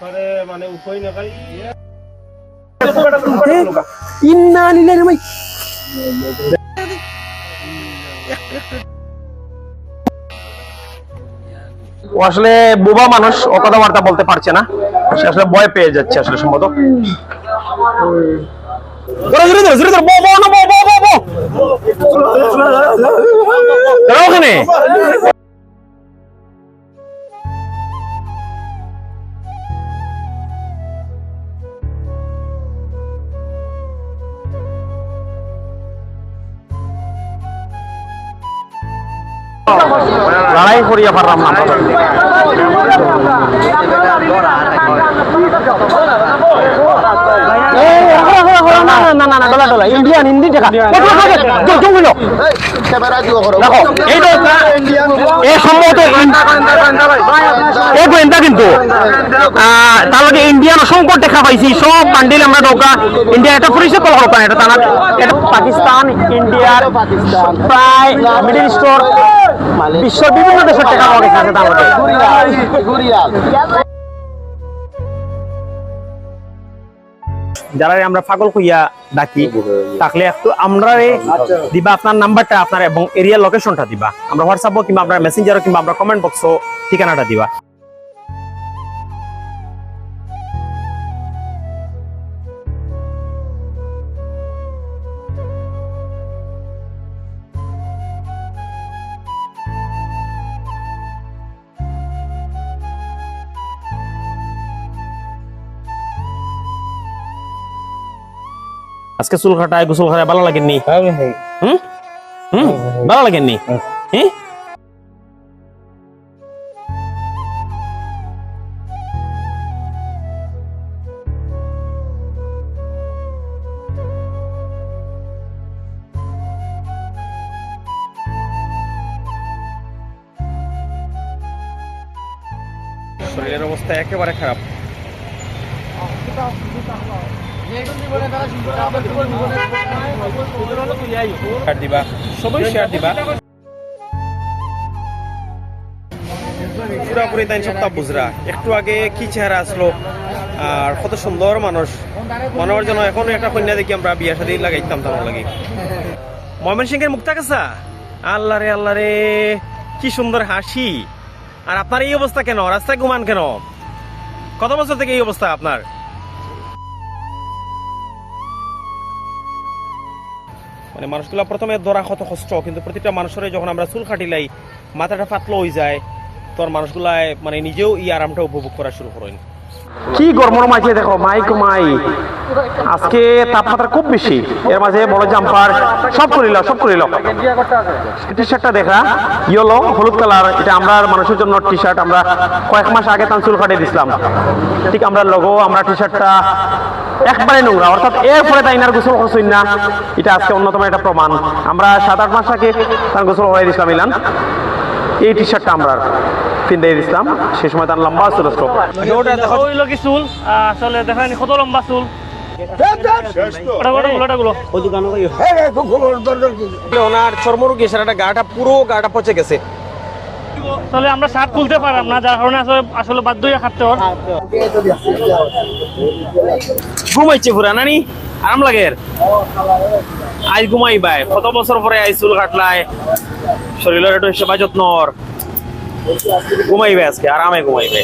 মানে উপায় না খালি ইন্না লিল্লাহি ভাই। ও আসলে বোবা মানুষ ও কথাবার্তা বলতে পারছে না। সে আসলে ভয় পেয়ে যাচ্ছে আসলে সম্ভবত। ওখানে। লড়াই করিয়া পারলাম না ইন্ডিয়ান হিন্দি টাকা দেখো সম্ভবত গোয়েন্দা কিন্তু। তার ইন্ডিয়ান অসংখ্য দেখা পাইছি সব বান্ডিল আমরা নৌকা ইন্ডিয়া এটা পরিচয় করা হোক এটা তারা এটা পাকিস্তান ইন্ডিয়ার প্রায় মিডিল স্টোর বিশ্বের বিভিন্ন দেশের টাকা পাওয়া গেছে আছে যারা আমরা পাগল কইয়া ডাকি, তাকলে একটু আমরা দিবা আপনার নাম্বারটা, আপনার এবং এরিয়া লোকেশনটা দিবা। আমরা হোয়াটসঅ্যাপ কিংবা আমরা মেসেঞ্জারও কিংবা আমরা কমেন্ট বক্সও ঠিকানাটা দিবা। আজকে চুল কাটায় গোসল কাটায় ভালো লাগেননি? হুম? হুম? ভালো লাগেননি? হ্যাঁ শরীরের অবস্থা একেবারে খারাপ। শেয়ার দিবা তাই সপ্তাহ বুঝরা। একটু আগে কি চেহারা আসলো? আর কত সুন্দর মানুষ। মনে হওয়ার জন্য এখন একটা কন্যা দেখি আমরা বিয়া শাদি লাগাইতাম তোমার লাগে। সিংহের মুক্তা কাছা? আল্লাহ রে আল্লাহ রে, কি সুন্দর হাসি। আর আপনার এই অবস্থা কেন? রাস্তায় ঘুমান কেন? কত বছর থেকে এই অবস্থা আপনার? মানে মানুষগুলা প্রথমে ধরা কত কষ্ট, কিন্তু প্রতিটা মানুষের যখন আমরা চুল কাটিলাই, মাথাটা পাতলো হয়ে যায় তোর মানুষগুলাই মানে নিজেও এই আরামটা উপভোগ করা শুরু করেন। কি গরমের মাঝে দেখো মাইক মাই, আজকে তাপমাত্রা খুব বেশি, এর মাঝে বড় জাম্পার, সব করিল সব করিল টি শার্টটা দেখা ইয়েলো হলুদ কালার এটা আমরা মানুষের জন্য টি শার্ট আমরা কয়েক মাস আগে তান চুল কাটিয়ে দিছিলাম। ঠিক আমরা লগো আমরা টি শার্টটা একবারে নোংরা অর্থাৎ এরপরে তাই ইনার গোসল করছেন না এটা আজকে অন্যতম একটা প্রমাণ। আমরা সাত আট মাস আগে তার গোসল করাই দিছিলাম ইলান। এই টি শার্টটা আমরা দিছিলাম। সে সময় তার লম্বা ছিল। চুল? আসলে দেখেন কত লম্বা চুল। ওটা গুলো ওনার চর্মরোগী সেটা গাটা পুরো গাটা পচে গেছে। আসলে আমরা শার্ট খুলতে পারলাম না, যার কারণে আসলে আসলে বাধ্য হয়ে খাটতে হল। ঘুমাইছে পুরা নানি? আরাম লাগে আজ ঘুমাই ভাই কত বছর পরে আই চুল কাটলাই? শরীরের একটু সেবা যত্নর ভাই আজকে, আরামে ঘুমাইবে